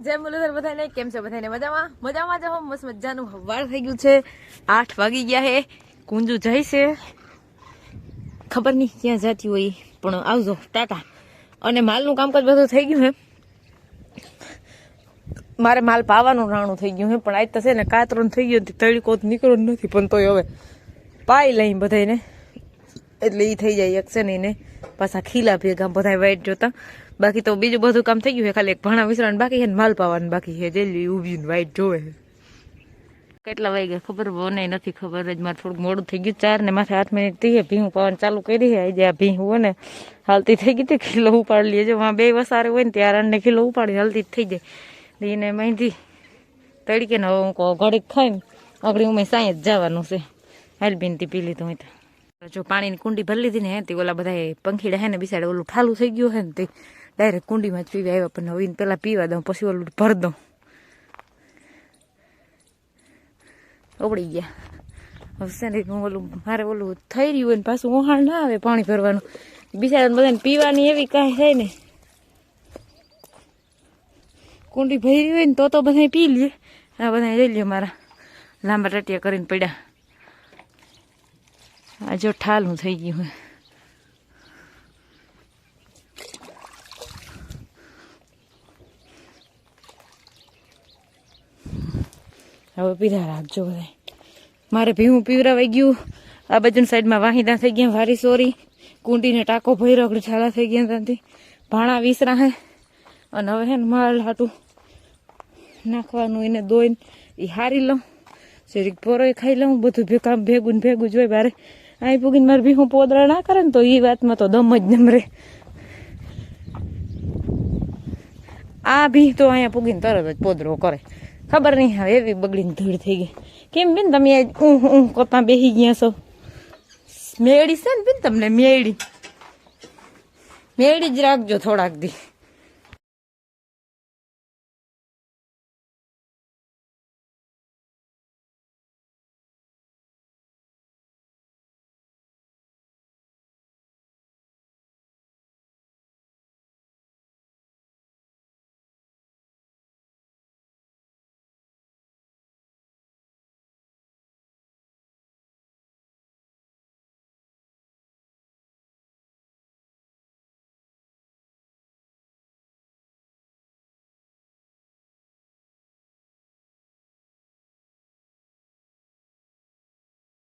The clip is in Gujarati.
જય મુરલીધર બધાને, કેમ છે બધાને? મજામાં? મજામાં જ હો. મસ્ત મજાનું હવાર થઈ ગયું છે. આઠ વાગી ગયા હે. કુંજુ જાય છે. ખબર નહીં ક્યાં જતી હોય. પણ આવજો. ટાટા. અને માલનું કામકાજ બધું થઈ ગયું હે. મારે માલ પાવાનું રાણું થઈ ગયું હે, પણ આજ તો છે ને કાતરો થઈ ગયો તળીકો નીકળ્યો નથી, પણ તોય હવે પાઈ લઈ બધાને એટલે એ થઈ જાય, એક છે ને. એને પાછા ખીલા ભેગા બધા વાઈટ જોતા. બાકી તો બીજું બધું કામ થઈ ગયું છે, ખાલી એક ભણા વિસરણ બાકી છે ને માલ પાવાનું બાકી છે. જેલી ઊભી ને વાઈટ જોવે કેટલા વાગ્યા ખબર મને નથી ખબર જ મારે થોડુંક મોડું થઈ ગયું ચાર ને માથે આઠ મિનિટ થઈ ભીંગ પાવાનું ચાલુ કરી આજે આ ભીંગ હોય ને, હાલતી થઈ ગઈ હતી ખીલો ઉપાડી લઈએ જો વાં બે વસારે હોય ને, ત્યારે અન્ને ખીલો ઉપાડી હાલતી થઈ જાય. એને મહેંદી તડીકે ને હવે હું ઘડીક ખાઈને આગળ હું સાંઈ જ જવાનું છે. હાલ બિનતી પી લીધું તો. જો પાણીની કુંડી ભરી લીધી ને તે ઓલા બધા પંખીડા હે ને બિસાડે ઓલું ઠાલું થઈ ગયું હે ને તે ડાયરેક્ટ કુંડીમાં જ પીવા આવ્યા પણ હવે પહેલાં પીવા દઉં, પછી ઓલું ભર દઉં. ઓગળી ગયા. હવે હું ઓલું મારે ઓલું થઈ રહ્યું હોય ને પાછું ઓહાણ ના આવે પાણી ભરવાનું. બિસાડે બધાને પીવાની એવી કાંઈ થાય ને. કુંડી ભરી હોય ને તો તો બધા પી લે. આ બધા લઈ લે મારા લાંબા ટટિયા કરીને પડ્યા. આ જો ઠાલું થઈ ગયું હોય હવે પીધા રાખજો બધા મારે ભીવું પીવરાવાઈ ગયું. આ બાજુની સાઈડમાં વાહિદા થઈ ગયા, વારી સોરી. કુંડીને ટાંકો આગળ છાલા થઈ ગયા ત્યાંથી. ભાણા વિસરા હે. અને હવે હે ને માલ હાટું નાખવાનું, એને દોઈને એ હારી લઉં. શરીક પોરોય ખાઈ લઉં, બધું ભેગા ભેગું ને ભેગું જોઈ મારે અહીં પૂગીને મારે ભીહું પોદરા ના કરે ને તો એ વાતમાં તો દમ જ નમરે આ ભી તો અહીંયા પૂગીને તરત જ પોદરો કરે. ખબર નહીં હવે એવી બગડીને ધૂળ થઈ ગઈ. કેમ બેન તમે ઊંઘ ઊંઘ કોતા બેસી ગયા છો? મેળી છે ને બેન તમને, મેળી. મેળી જ રાખજો થોડાક દી.